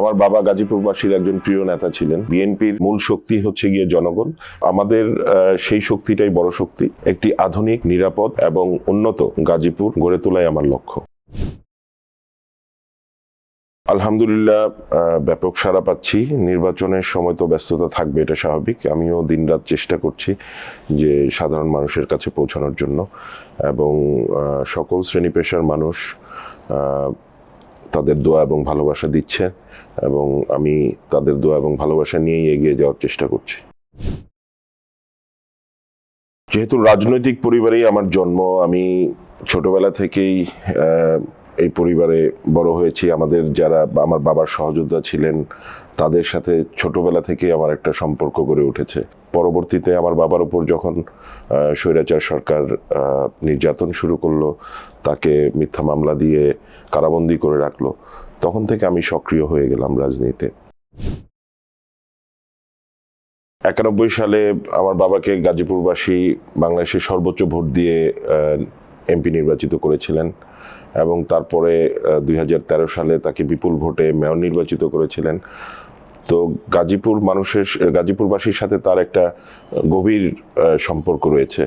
আমার বাবা গাজীপুরবাসীর একজন প্রিয় নেতা ছিলেন। বিএনপির মূল শক্তি হচ্ছে গিয়ে জনগণ। আমাদের সেই শক্তিটাই বড় শক্তি, একটি আধুনিক, নিরাপদ এবং উন্নত গাজীপুর গড়ে তোলাই আমার লক্ষ্য। আলহামদুলিল্লাহ ব্যাপক সাড়া পাচ্ছি। নির্বাচনের সময় তো ব্যস্ততা থাকবে, এটা স্বাভাবিক। আমিও দিনরাত চেষ্টা করছি যে সাধারণ মানুষের কাছে পৌঁছানোর জন্য এবং সকল শ্রেণি পেশার মানুষ তাদের দোয়া এবং ভালোবাসা দিচ্ছে এবং আমি তাদের দোয়া এবং ভালোবাসা নিয়েই এগিয়ে যাওয়ার চেষ্টা করছি। যেহেতু রাজনৈতিক পরিবারেই আমার জন্ম, আমি ছোটবেলা থেকেই এই পরিবারে বড় হয়েছি। আমাদের যারা, আমার বাবার সহযোদ্ধা ছিলেন তাদের সাথে ছোটবেলা থেকে আমার একটা সম্পর্ক গড়ে উঠেছে। পরবর্তীতে আমার বাবার উপর যখন স্বৈরাচার সরকার নির্যাতন শুরু করল, তাকে মিথ্যা মামলা দিয়ে কারাবন্দি করে রাখল, তখন থেকে আমি সক্রিয় হয়ে গেলাম রাজনীতিতে। একানব্বই সালে আমার বাবাকে গাজীপুরবাসী বাংলাদেশের সর্বোচ্চ ভোট দিয়ে এমপি নির্বাচিত করেছিলেন। এবং তারপরে দুই হাজার তেরো সালে তাকে বিপুল ভোটে মেয়র নির্বাচিত করেছিলেন। তো গাজীপুর মানুষের গাজীপুরবাসীর সাথে তার একটা গভীর সম্পর্ক রয়েছে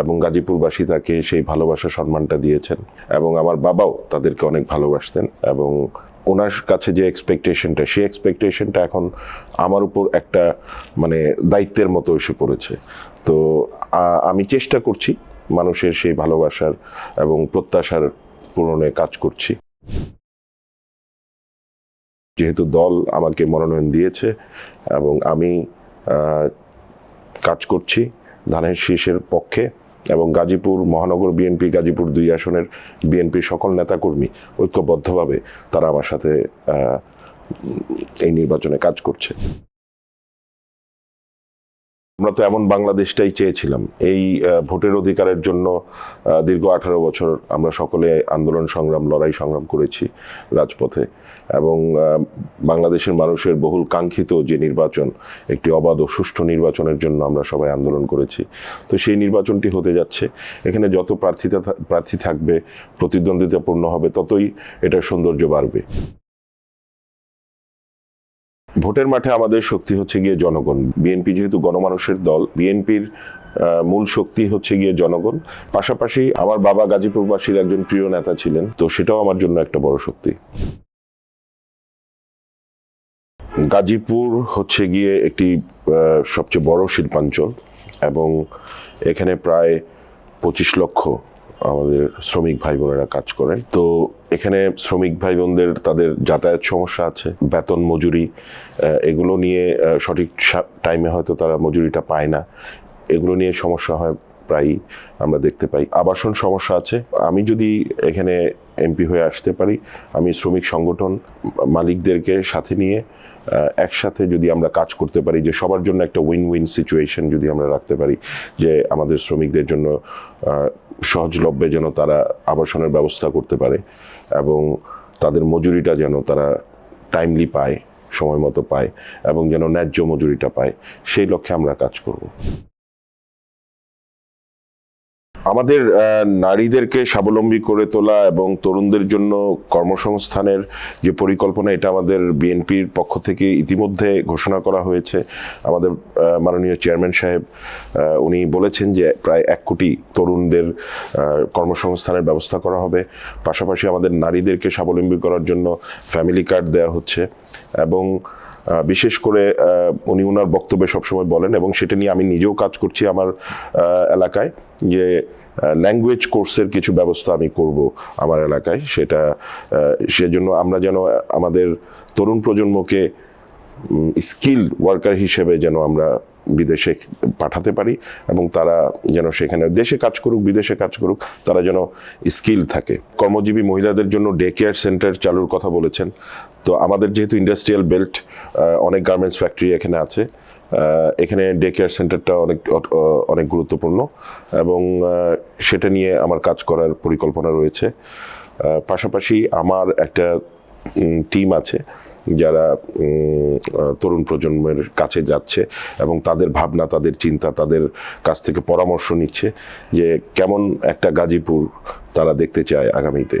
এবং গাজীপুরবাসী তাকে সেই ভালোবাসা, সম্মানটা দিয়েছেন এবং আমার বাবাও তাদেরকে অনেক ভালোবাসতেন এবং ওনার কাছে যে এক্সপেকটেশনটা সেই এক্সপেকটেশনটা এখন আমার উপর একটা মানে দায়িত্বের মতো এসে পড়েছে। তো আমি চেষ্টা করছি মানুষের সেই ভালোবাসার এবং প্রত্যাশার পূরণে কাজ করছি। যেহেতু দল আমাকে মনোনয়ন দিয়েছে এবং আমি কাজ করছি ধানের শীষের পক্ষে এবং গাজীপুর, মহানগর বিএনপি, গাজীপুর দুই আসনের বিএনপির সকল নেতাকর্মী ঐক্যবদ্ধভাবে তারা আমার সাথে এই নির্বাচনে কাজ করছে। আমরা তো এমন বাংলাদেশটাই চেয়েছিলাম। এই ভোটের অধিকারের জন্য দীর্ঘ আঠারো বছর আমরা সকলে আন্দোলন সংগ্রাম, লড়াই সংগ্রাম করেছি রাজপথে এবং বাংলাদেশের মানুষের বহুল কাঙ্ক্ষিত যে নির্বাচন, একটি অবাধ ও সুষ্ঠু নির্বাচনের জন্য আমরা সবাই আন্দোলন করেছি। তো সেই নির্বাচনটি হতে যাচ্ছে। এখানে যত প্রার্থিতা প্রার্থী থাকবে, প্রতিদ্বন্দ্বিতাপূর্ণ হবে, ততই এটার সৌন্দর্য বাড়বে। ভোটের মাঠে আমাদের শক্তি হচ্ছে গিয়ে জনগণ। বিএনপি যেহেতু গণমানুষের দল, বিএনপির মূল শক্তি হচ্ছে গিয়ে জনগণ। পাশাপাশি আমার বাবা গাজীপুরবাসীর একজন প্রিয় নেতা ছিলেন, তো সেটাও আমার জন্য একটা বড় শক্তি। গাজীপুর হচ্ছে গিয়ে একটি সবচেয়ে বড় শিল্পাঞ্চল এবং এখানে প্রায় পঁচিশ লক্ষ আমাদের শ্রমিক ভাই বোনেরা কাজ করেন। তো এখানে শ্রমিক ভাই বোনদের তাদের যাতায়াত সমস্যা আছে, বেতন, মজুরি এগুলো নিয়ে সঠিক টাইমে হয়তো তারা মজুরিটা পায় না। এগুলো নিয়ে সমস্যা হয় প্রায়ই আমরা দেখতে পাই। আবাসন সমস্যা আছে। আমি যদি এখানে এমপি হয়ে আসতে পারি। আমি শ্রমিক সংগঠন মালিকদেরকে সাথে নিয়ে একসাথে যদি আমরা কাজ করতে পারি, যে সবার জন্য একটা উইন উইন সিচুয়েশন যদি আমরা রাখতে পারি, যে আমাদের শ্রমিকদের জন্য সহজলভ্যে যেন তারা আবাসনের ব্যবস্থা করতে পারে এবং তাদের মজুরিটা যেন তারা টাইমলি পায় সময় মতো পায় এবং যেন ন্যায্য মজুরিটা পায়, সেই লক্ষ্যে আমরা কাজ করব। আমাদের নারীদেরকে স্বাবলম্বী করে তোলা এবং তরুণদের জন্য কর্মসংস্থানের যে পরিকল্পনা, এটা আমাদের বিএনপির পক্ষ থেকে ইতিমধ্যে ঘোষণা করা হয়েছে। আমাদের মাননীয় চেয়ারম্যান সাহেব উনি বলেছেন যে প্রায় এক কোটি তরুণদের কর্মসংস্থানের ব্যবস্থা করা হবে। পাশাপাশি আমাদের নারীদেরকে স্বাবলম্বী করার জন্য ফ্যামিলি কার্ড দেওয়া হচ্ছে এবং বিশেষ করে উনি ওনার বক্তব্যে সবসময় বলেন এবং সেটা নিয়ে আমি নিজেও কাজ করছি আমার এলাকায় যে ল্যাঙ্গুয়েজ কোর্সের কিছু ব্যবস্থা আমি করব আমার এলাকায়। সেটা সেজন্য আমরা যেন, আমাদের তরুণ প্রজন্মকে স্কিল ওয়ার্কার হিসেবে যেন আমরা বিদেশে পাঠাতে পারি এবং তারা যেন সেখানে দেশে কাজ করুক, বিদেশে কাজ করুক, তারা যেন স্কিল থাকে। কর্মজীবী মহিলাদের জন্য ডে কেয়ার সেন্টার চালুর কথা বলেছেন। তো আমাদের যেহেতু ইন্ডাস্ট্রিয়াল বেল্ট অনেক গার্মেন্টস ফ্যাক্টরি এখানে আছে। এখানে ডে কেয়ার সেন্টারটা অনেক অনেক গুরুত্বপূর্ণ এবং সেটা নিয়ে আমার কাজ করার পরিকল্পনা রয়েছে। পাশাপাশি আমার একটা টিম আছে। যারা তরুণ প্রজন্মের কাছে যাচ্ছে এবং তাদের ভাবনা, তাদের চিন্তা, তাদের কাছ থেকে পরামর্শ নিচ্ছে যে কেমন একটা গাজীপুর তারা দেখতে চায় আগামীতে।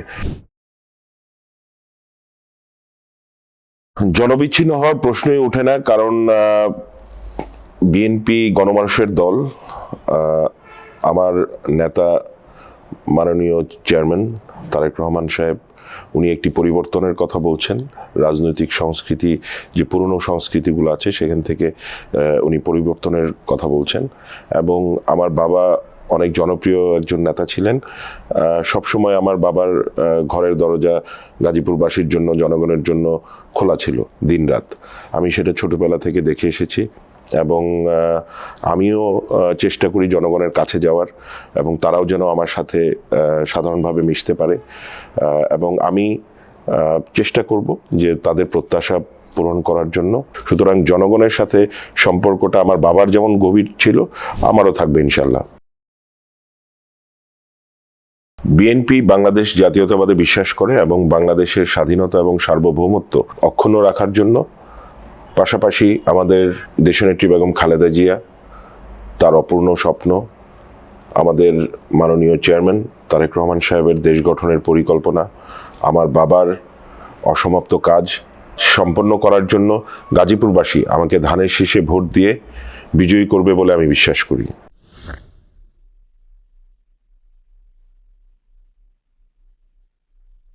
জনবিচ্ছিন্ন হওয়ার প্রশ্নই ওঠে না, কারণ বিএনপি গণমানুষের দল আমার নেতা মাননীয় চেয়ারম্যান তারেক রহমান সাহেব উনি একটি পরিবর্তনের কথা বলছেন। রাজনৈতিক সংস্কৃতি, যে পুরনো সংস্কৃতিগুলো আছে, সেখান থেকে উনি পরিবর্তনের কথা বলছেন। এবং আমার বাবা অনেক জনপ্রিয় একজন নেতা ছিলেন। সবসময় আমার বাবার ঘরের দরজা গাজীপুরবাসীর জন্য, জনগণের জন্য খোলা ছিল দিনরাত। আমি সেটা ছোটবেলা থেকে দেখে এসেছি। এবং আমিও চেষ্টা করি জনগণের কাছে যাওয়ার এবং তারাও যেন আমার সাথে সাধারণভাবে মিশতে পারে। এবং আমি চেষ্টা করব যে তাদের প্রত্যাশা পূরণ করার জন্য। সুতরাং জনগণের সাথে সম্পর্কটা আমার বাবার যেমন গভীর ছিল, আমারও থাকবে ইনশাল্লাহ বিএনপি বাংলাদেশ জাতীয়তাবাদে বিশ্বাস করে এবং বাংলাদেশের স্বাধীনতা এবং সার্বভৌমত্ব অক্ষুণ্ণ রাখার জন্য পাশাপাশি আমাদের দেশনেত্রী বেগম খালেদা জিয়া, তার অপূর্ণ স্বপ্ন, আমাদের মাননীয় চেয়ারম্যান তারেক রহমান সাহেবের দেশ গঠনের পরিকল্পনা, আমার বাবার অসমাপ্ত কাজ সম্পন্ন করার জন্য গাজীপুরবাসী আমাকে ধানের শীষে ভোট দিয়ে বিজয়ী করবে বলে আমি বিশ্বাস করি।